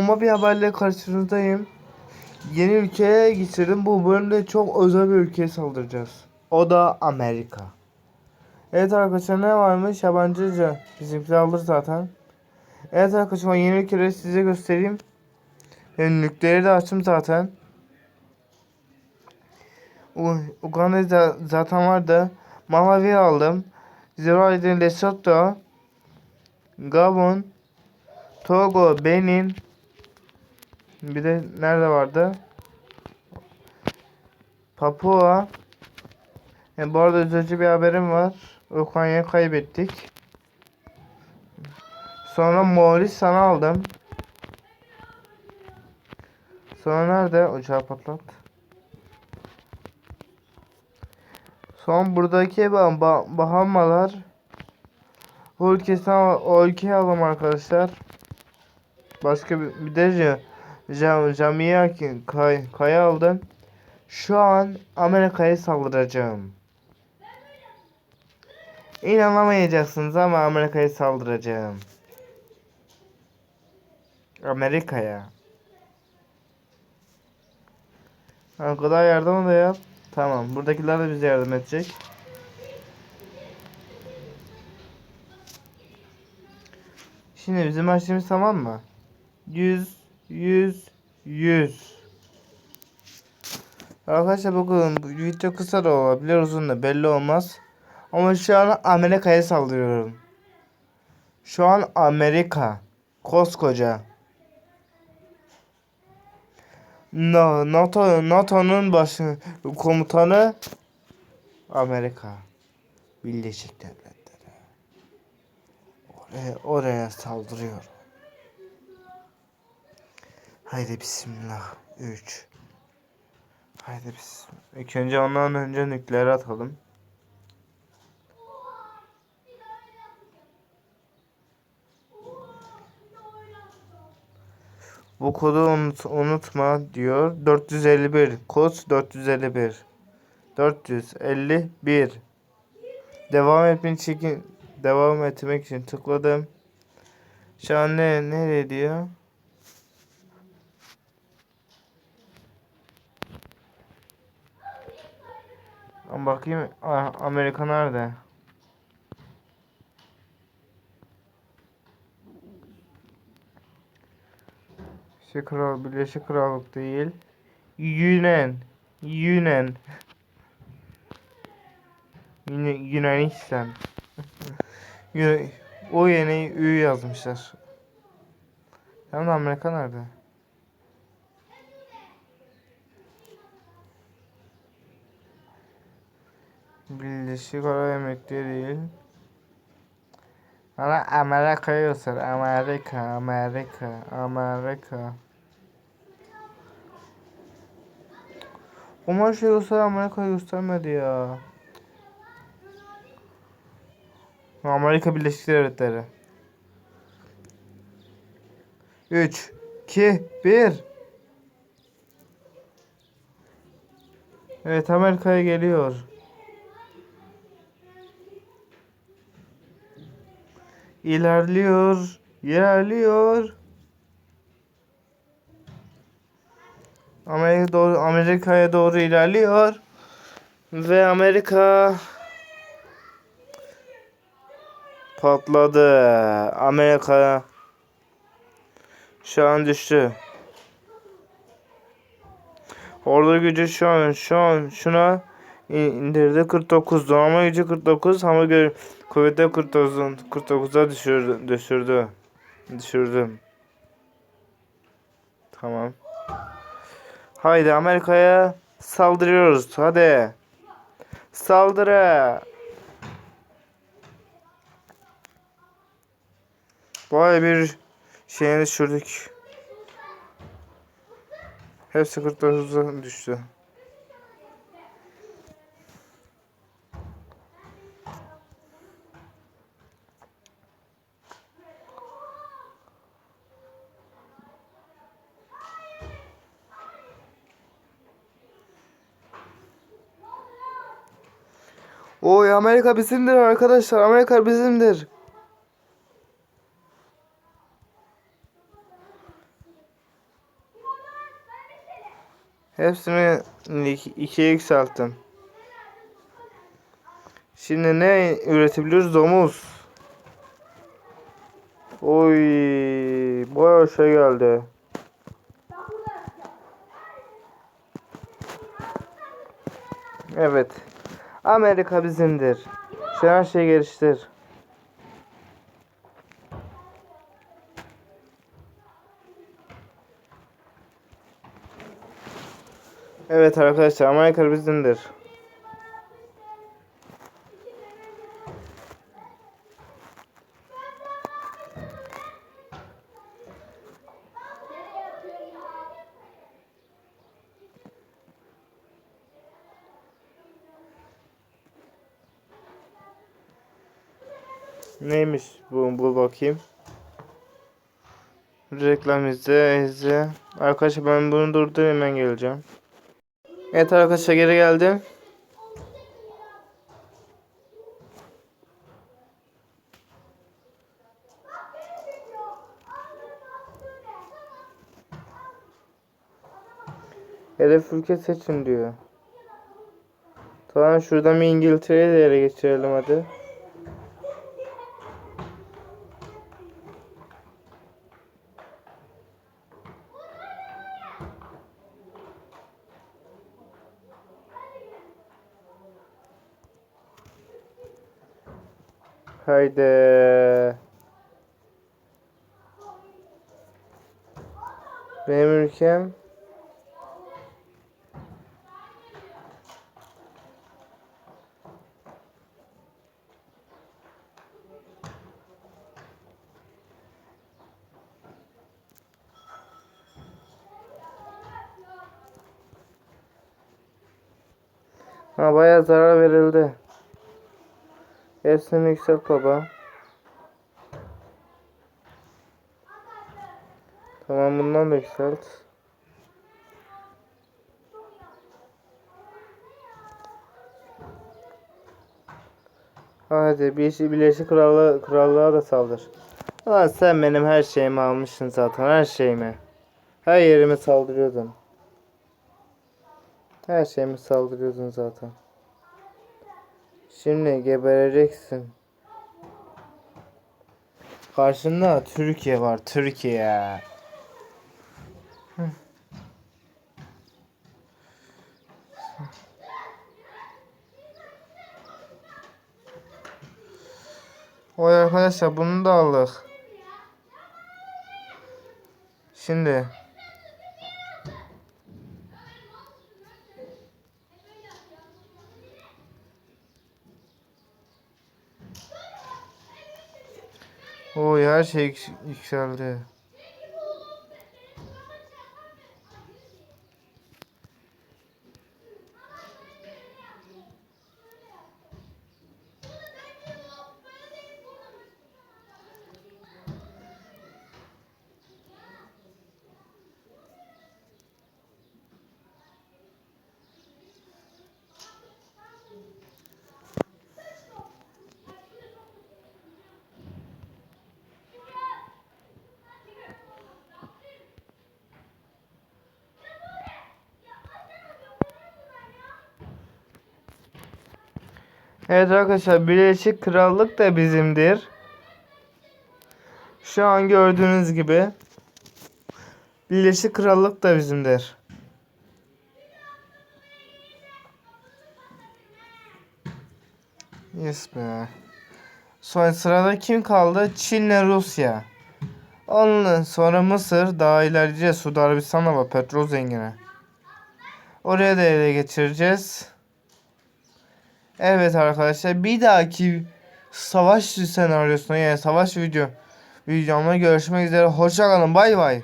Ama bir haberle karşınızdayım. Yeni ülkeye geçirdim. Bu bölümde çok özel bir ülkeye saldıracağız. O da Amerika. Evet arkadaşlar ne varmış? Yabancıca. Bizimkiler alır zaten. Evet arkadaşlar yeni ülkeleri size göstereyim. Ben nükleeri de açtım zaten. Uganda da zaten vardı. Malawi aldım. Zimbabwe, Lesotho, Gabon, Togo, Benin. Bir de nerede vardı? Papua. E, bu arada üzücü bir haberim var. Ukrayna'yı kaybettik. Sonra Moğolistan'ı aldım. Sonra nerede? Ocağı patlat. Son buradaki bah bah Bahamalar. O ülkesinden o ülkeyi alalım arkadaşlar. Başka bir, bir de Jam Jamia kay, kaya aldım. Şu an Amerika'ya saldıracağım. İnanamayacaksınız ama Amerika'ya saldıracağım. Amerika'ya. Arkadan yardım da yap. Tamam. Buradakiler de bize yardım edecek. Şimdi bizim açtığımız tamam mı? 100 100 100 Arkadaşlar bakın video kısa da olabilir uzun da belli olmaz. Ama şu an Amerika'ya saldırıyorum. Şu an Amerika. Koskoca. No, NATO NATO'nun başı komutanı Amerika Birleşik Devletleri. Oraya, oraya saldırıyor. Haydi bismillah. 3 Haydi bismillah. İlk önce ondan önce nükleer atalım. Bu kodu unut, unutma diyor. 451. Kod 451. 451. Devam etmek için devam etmek için tıkladım. Şu an ne nereye diyor? Ama bakayım Amerika nerede? Birleşik Kral Birleşik Krallık değil. Yunan. Yunan. Yine Yunanistan. o yeni Ü yazmışlar. Hem de Amerika nerede? Birleşik Arap Emirlikleri değil. Bana Amerika'yı göster. Amerika, Amerika, Amerika. Ama şey göster Amerika'yı göstermedi ya. Amerika Birleşik Devletleri. 3 2 1 Evet Amerika'ya geliyor. İlerliyor. İlerliyor. Amerika doğru Amerika'ya doğru ilerliyor. Ve Amerika patladı. Amerika şu an düştü. Orada gücü şu an şu an şuna indirdi 49. Donanma gücü 49 ama gör kuvvete 49 49'a düşürdü düşürdü. Düşürdüm. Tamam. Haydi Amerika'ya saldırıyoruz. Hadi. Saldırı. Vay bir şeyini düşürdük. Hepsi 49'a düştü. Oy Amerika bizimdir arkadaşlar. Amerika bizimdir. Hepsini iki- ikiye yükselttim. Şimdi ne üretebiliyoruz? Domuz. Oy, bayağı şey geldi. Evet. Amerika bizimdir. Şu an şey geliştir. Evet arkadaşlar Amerika bizimdir. Neymiş bu, bu bakayım. Reklam izle, izle. Arkadaşlar ben bunu durdurayım hemen geleceğim. Evet arkadaşlar geri geldim. Hedef ülke seçin diyor. Tamam şuradan bir İngiltere'yi de ele geçirelim hadi. Haydi. Benim ülkem Ha bayağı zarar verildi. Hepsini yükselt baba. Tamam bundan da yükselt. Hadi bir işi Birleşik Krallığı, Krallığa da saldır. Ulan sen benim her şeyimi almışsın zaten her şeyimi. Her yerime saldırıyordun. Her şeyimi saldırıyordun zaten. Şimdi gebereceksin. Karşında Türkiye var. Türkiye. Oy arkadaşlar bunu da aldık. Şimdi Oy her şey yük- yükseldi. Evet arkadaşlar Birleşik Krallık da bizimdir. Şu an gördüğünüz gibi Birleşik Krallık da bizimdir. Yes be. Sonra sırada kim kaldı? Çin'le Rusya. Ondan sonra Mısır, daha ileride Suudi Arabistan da var petrol zengini. Oraya da ele geçireceğiz. Evet arkadaşlar bir dahaki savaş senaryosuna yani savaş video videomda görüşmek üzere. Hoşçakalın bay bay.